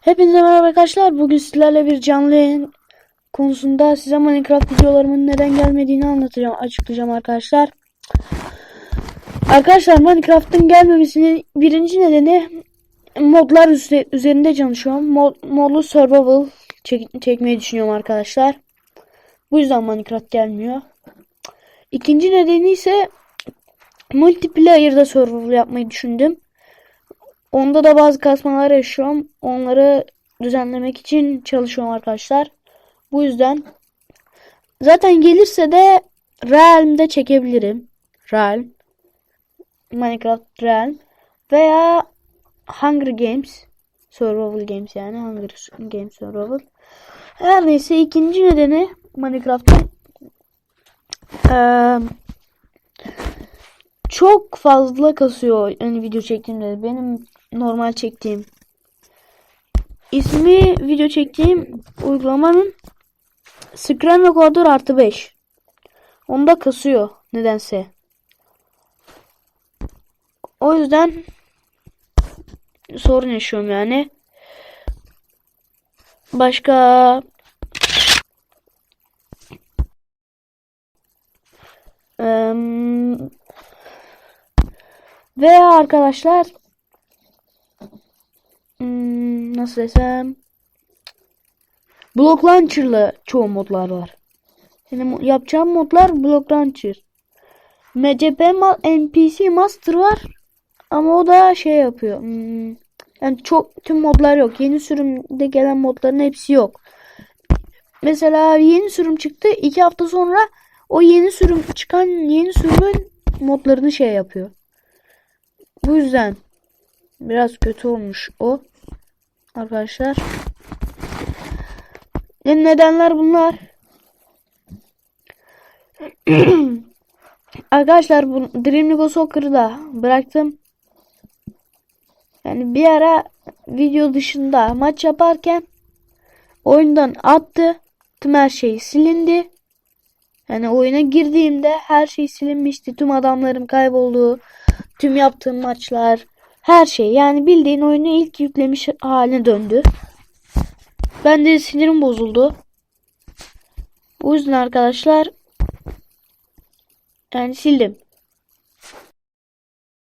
Hepinize merhaba arkadaşlar. Bugün sizlerle bir canlı yayın konusunda size Minecraft videolarımın neden gelmediğini anlatacağım, açıklayacağım arkadaşlar. Arkadaşlar Minecraft'ın gelmemesinin birinci nedeni modlar üze- üzerinde çalışıyorum. Mod, modlu survival çek- çekmeyi düşünüyorum arkadaşlar. Bu yüzden Minecraft gelmiyor. İkinci nedeni ise multiplayer'da survival yapmayı düşündüm. Onda da bazı kasmalar yaşıyorum. Onları düzenlemek için çalışıyorum arkadaşlar. Bu yüzden zaten gelirse de Realm'de çekebilirim. Realm. Minecraft Realm. Veya Hunger Games. Survival Games yani. Hunger Games Survival. Her neyse ikinci nedeni Minecraft'ın eee, çok fazla kasıyor yani video çektiğimde. Benim normal çektiğim ismi video çektiğim uygulamanın Screen Recorder artı 5. Onda kasıyor nedense. O yüzden sorun yaşıyorum yani. Başka Eee, veya arkadaşlar Hmm, nasıl desem Block Launcher'lı çoğu modlar var. Benim yapacağım modlar Block Launcher. MCP NPC Master var. Ama o da şey yapıyor. hmm, yani çok tüm modlar yok. Yeni sürümde gelen modların hepsi yok. Mesela yeni sürüm çıktı. iki hafta sonra o yeni sürüm çıkan yeni sürümün modlarını şey yapıyor. Bu yüzden biraz kötü olmuş o. Arkadaşlar. Ne nedenler bunlar? Arkadaşlar bu Dream League Soccer'ı da bıraktım. Yani bir ara video dışında maç yaparken oyundan attı. Tüm her şey silindi. Yani oyuna girdiğimde her şey silinmişti. Tüm adamlarım kayboldu. Tüm yaptığım maçlar, her şey. Yani bildiğin oyunu ilk yüklemiş haline döndü. Ben de sinirim bozuldu. Bu yüzden arkadaşlar yani sildim.